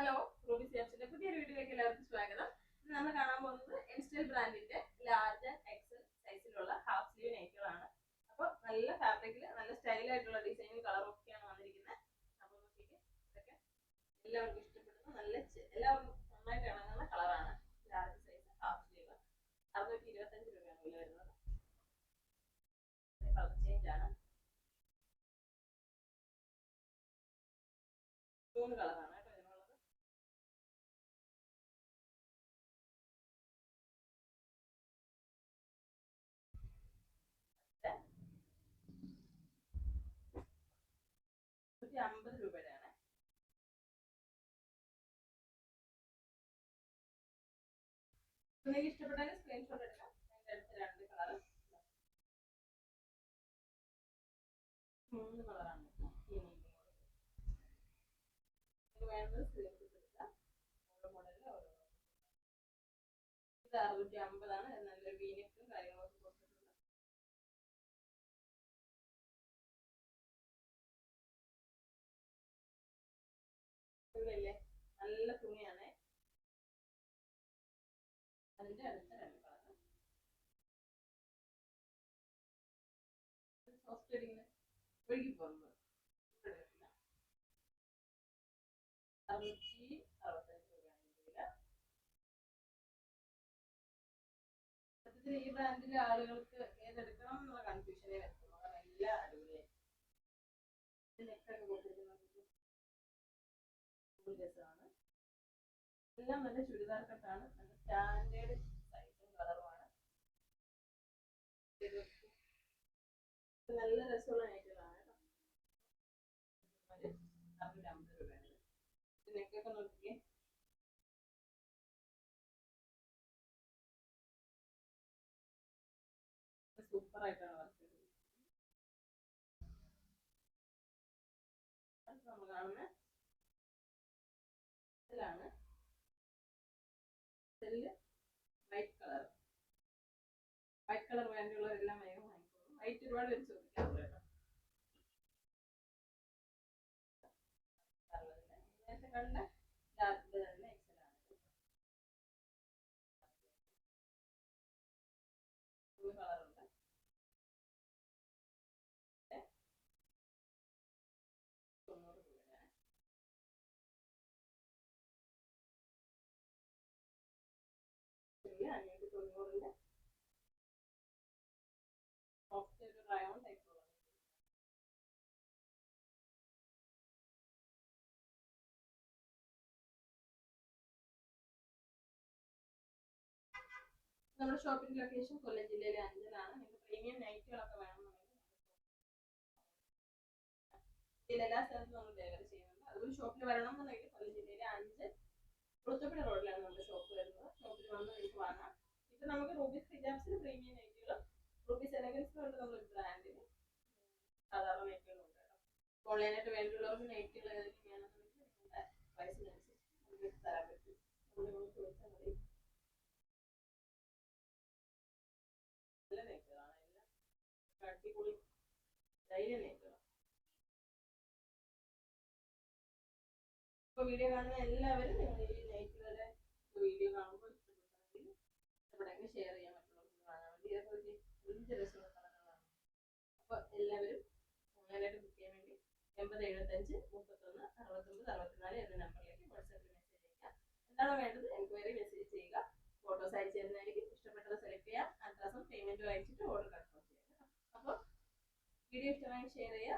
Hello Ruby സിയാപ്സിന്റെ പുതിയൊരു വീഡിയോയിലേക്ക് എല്ലാവർക്കും സ്വാഗതം. ഇന്ന് നമ്മൾ കാണാൻ പോകുന്നത് എൻസ്റ്റൈൽ ബ്രാൻഡിന്റെ ലാർജ് ആൻഡ് എക്സൽ സൈസിലുള്ള ഹാഫ് സ്ലീവ് നൈറ്റുകളാണ് അപ്പോൾ നല്ല ഫാബ്രിക്കിൽ നല്ല സ്റ്റൈൽ ആയിട്ടുള്ള ഡിസൈനും കളറും ഒക്കെയാണ് വന്നിരിക്കുന്നത്. അപ്പോൾ നോക്കിക്കേ ഇതൊക്കെ എല്ലാവർക്കും ഇഷ്ടപ്പെടുന്ന. നല്ല എല്ലാവർക്കും നന്നായിട്ട് ഇണങ്ങുന്ന കളറാണ് ലാർജ് സൈസ് ഹാഫ് സ്ലീവ് അറുന്നൂറ്റി ഇരുപത്തഞ്ച് രൂപയാണ് വില വരുന്നത്. ആണ്. മൂന്ന് കളറാണ് കേട്ടോ ഇതിനുള്ളത് നൂറ്റി അമ്പത് രൂപയുടെയാണ് നിങ്ങൾക്ക് ഇഷ്ടപ്പെട്ടാൽ സ്ക്രീൻഷോട്ട് എടുക്കാം. എന്റെ അടുത്ത് രണ്ട് മൂന്ന് കളറാണ് അറുന്നൂറ്റി അമ്പതാണ്. ഇത് അതിന്റെ അടുത്ത രണ്ട് ഇങ്ങനെ ഒഴുകി പോകുന്നത് ഈ ബ്രാൻഡിലെ ആളുകൾക്ക് ഏതെടുക്കണം എന്നുള്ള കൺഫ്യൂഷനെ വരത്തുള്ളൂ കാരണം എല്ലാം അടിപൊളിയായി. നെക്കൊക്കെ കൊടുത്തിരിക്കുന്നത് എല്ലാം നല്ല ചുരിദാർ കട്ടാണ്. സ്റ്റാൻഡേർഡ് സൈസും കളറുമാണ്. നല്ല രസമുള്ള സൂപ്പർ ആയിട്ടാണ് വർക്ക് ചെയ്തത് അടുത്ത നമ്മൾ കാണുന്ന ഇതിലാണ് സെല്ല് വൈറ്റ് കളർ വൈറ്റ് കളർ വേണ്ടിയുള്ളവരെല്ലാം വേഗം വാങ്ങിക്കോളൂ. വൈറ്റ് ഒരുപാട് പേര് ചോദിക്കാറുണ്ട് കേട്ടോ. നമ്മുടെ ഷോപ്പിംഗ് ലൊക്കേഷൻ കൊല്ലം ജില്ലയിലെ അഞ്ചലാണ്. നിങ്ങൾക്ക് പ്രീമിയം നൈറ്റുകളൊക്കെ വേണമെന്നുണ്ടെങ്കിൽ ഇതിൽ എല്ലാ സ്ഥലത്തും നമ്മൾ ഡെലിവറി ചെയ്യുന്നുണ്ട്. അതുപോലെ ഷോപ്പിൽ വരണം എന്നുണ്ടെങ്കിൽ കൊല്ലം ജില്ലയിലെ അഞ്ച് കുളത്തപ്പുഴ റോഡിലാണ് നമ്മുടെ ഷോപ്പ് വരുന്നത്. ഷോപ്പിൽ വന്ന് നിങ്ങൾക്ക് വാങ്ങാം. ഇപ്പൊ നമുക്ക് റൂബീസ് ഹിജാബ്സിന് പ്രീമിയം നൈറ്റുകളും റൂബീസ് എലഗൻസ് കൊണ്ട് നമ്മളൊരു ബ്രാൻഡിന് സാധാരണ നൈറ്റുകളും ഉണ്ട് കേട്ടോ. ഓൺലൈനായിട്ട് വേണ്ടിയുള്ളവർക്ക് നൈറ്റുകൾ ഏതെങ്കിലും വേണമെന്നുണ്ടെങ്കിൽ നിങ്ങളുടെ വയസ്സിനനുസരിച്ച് നമുക്ക് തരാൻ പറ്റും. അടിപൊളി ധൈര്യം നൈറ്റുകളാണ് ഇപ്പൊ വീഡിയോ കാണുന്ന എല്ലാവരും നിങ്ങൾ ഈ നൈറ്റുകളുടെ വീഡിയോ കാണുമ്പോൾ ഇഷ്ടപ്പെട്ടെങ്കിൽ എവിടെയെങ്കിലും ഷെയർ ചെയ്യാൻ മറ്റുള്ളവർക്ക് കാണാൻ വേണ്ടി ഇതൊക്കെ ഒരു കളറുകളാണ് അപ്പൊ എല്ലാവരും ഓൺലൈനായിട്ട് ബുക്ക് ചെയ്യാൻ വേണ്ടി എൺപത് എഴുപത്തഞ്ച് മുപ്പത്തൊന്ന് അറുപത്തൊമ്പത് അറുപത്തിനാല് എന്ന നമ്പറിലേക്ക് വാട്സാപ്പിൽ മെസ്സേജ് അയക്കാം എന്താണോ വേണ്ടത് എൻക്വയറി മെസ്സേജ് ചെയ്യുക. ഫോട്ടോസ് അയച്ചു തരുന്നതായിരിക്കും ഇഷ്ടപ്പെട്ടത് സെലക്ട് ചെയ്യാം അഡ്രസ്സും പേയ്മെന്റും അയച്ചിട്ട് ഓർഡർ കൺഫേം ചെയ്യാം അപ്പോൾ വീഡിയോ ഇഷ്ടമായി ഷെയർ ചെയ്യുക